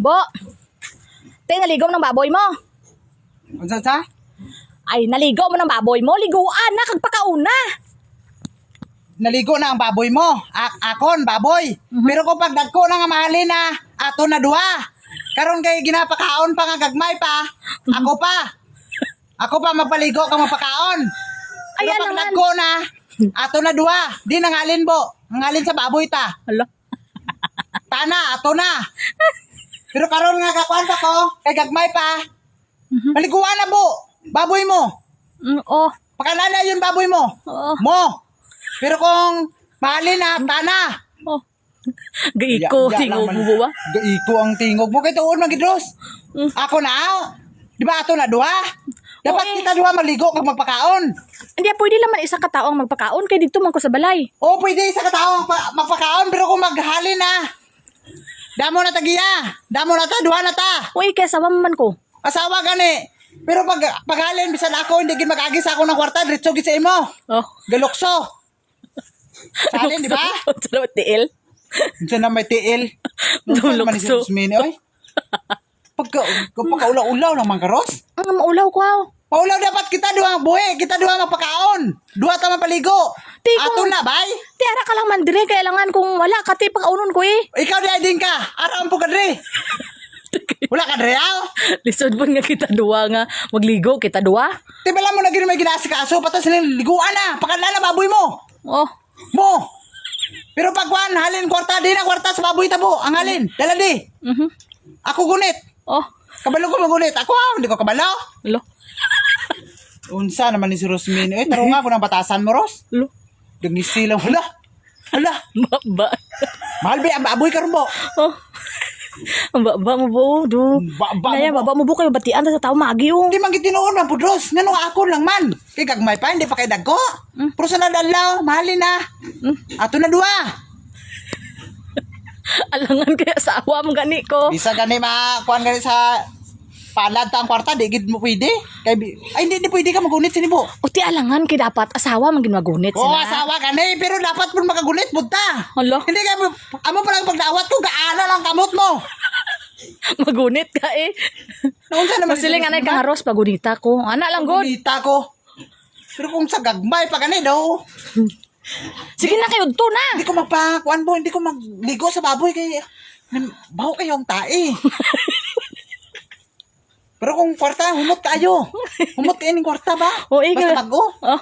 Bo, te, naligaw ng baboy mo. Unsa sa? Ay, naligaw mo ng baboy mo. Liguan na, kagpakauna. Naligo na ang baboy mo. A- akon, baboy. Pero kung pag dagko na nga mahalin na, ato na duha. Karon kay ginapakaon pa nga gagmay pa. Ako pa. Ako pa magpaligo ka mapakaon. Pero pag alangan. dagko na, ato na duha. Di nangalin bo. Nangalin sa baboy ta. Hala. Tana, ato na. Pero karon nga kakuan pa ko, kay gagmay pa. Maliguan na bo. Baboy mo. Mm, oh, Pakalala yun baboy mo. oh, Mo. Pero kung mahalin na, tana. oh. Gaiko, tingog mo ba? Gaiko ang tingog mo. Kaya tuon magidros. Mm. Ako na, ah. di ba ato na duha? Dapat Oo, eh. kita duha maligo kag magpakaon. Hindi, pwede naman isang kataong magpakaon kay dito man ko sa balay. O pwede sa katao magpa- magpakaon pero kung maghalin na. Damo na tagiya. Damo na ta, duha na ta. Uy, kaya sawa man ko. Asawa gani. Pero pag paghalin bisan ako hindi gid magagis ako ng kwarta diretso gid sa imo. Oh. Galukso. Salin, di ba? Salamat, tiil. Diyan na may tiil. Man. Susmini, oy? Pagka, pagkaulaw-ulaw ng mga karos. Ang maulaw ko, aw. Paulaw dapat kita duha buhi, kita duha magpakaon. Duha ta mapaligo. Ti, Ato kung- na, bay? Tiara ka lang man dire, kailangan kung wala ka, ti pagkaunon ko eh. Ikaw di din ka. Aram po ka dre. Wala ka dre, aw? Lisod man nga kita duwa nga, magligo kita duwa. Di ba lang mo na gini may ginasikaso, patas niliguan na. Pakadala na baboy mo. Oh, Mo. Pero pag kuhan, halin kwarta, di na kwarta sa baboy tabo. Ang halin, dala di. mhm. Ako gunit. Oh, Kabalo ko magunit. Ako, ah, hindi ko kabalo. lo, Unsa naman ni si Rosmin? Eh, taro nga ako ng batasan mo, Ros. lo, Dagisi lang. Hala. Hala. baba. Mahal ba ang baboy karon mo? Oh. Ang baba mo po, do. Baba mo Naya, po. baba mo po kayo batian sa tao magi oh. Hindi man gitinuon man pudros. Ngano ako lang man. Kay gagmay pa hindi pa kay dagko. Pero sa nadalaw, mahalin na. Ato na duha. Alangan kaya sa awa mo gani ko. Bisa gani ma kuan gani sa palad ta ang kwarta, di gid mo pwede. Kay ay hindi, hindi pwede ka magunit sini mo. O ti alangan kay dapat asawa man ginmagunit Oo, sila. asawa ka na eh, pero dapat mo makagunit budta. Hala, Hindi ka mo, amo pa lang pagdawat ko gaano lang kamot mo. magunit ka eh. Unsa naman Masiling anay kang haros pagunita ko. Ana lang god. Gunita ko. Pero kung sa gagmay pa gani daw, Sige na kayo to na. Hindi ko magpakuan po, hindi ko magligo sa baboy kay baho kayo ang tae. Pero kung kwarta, humot kayo. Humot kayo ng kwarta ba? O, Basta bago. Oh.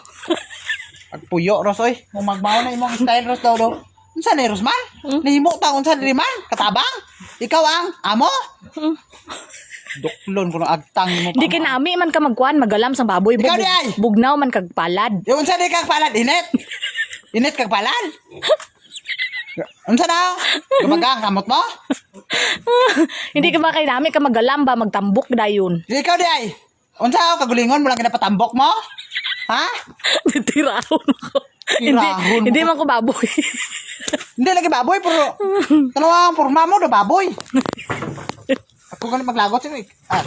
Pagpuyo, Ros, oy. Kung magmao na imong style, Ros, daw, daw. Unsa ni Rosman? Nahimo ta unsa ni man? Katabang? Ikaw ang amo? Duklon ko ng agtang mo Di kinami man ka magkuan magalam sa baboy. Ikaw di ay. bugnaw man kag palad. Yung unsa di kag palad, init? Init kag palad? Unsa na? Gumagang kamot mo? Hindi ka ba kay nami ka magalam ba magtambok dayon. Di ikaw di ay. Unsa ako kagulingon mo lang kinapatambok mo? Ha? Tirahon ko. hindi, Tirahon mo. hindi man ko baboy. Hindi lagi baboy pero tanawa ang porma mo do baboy. Ako ganun maglagot sino eh. Ah,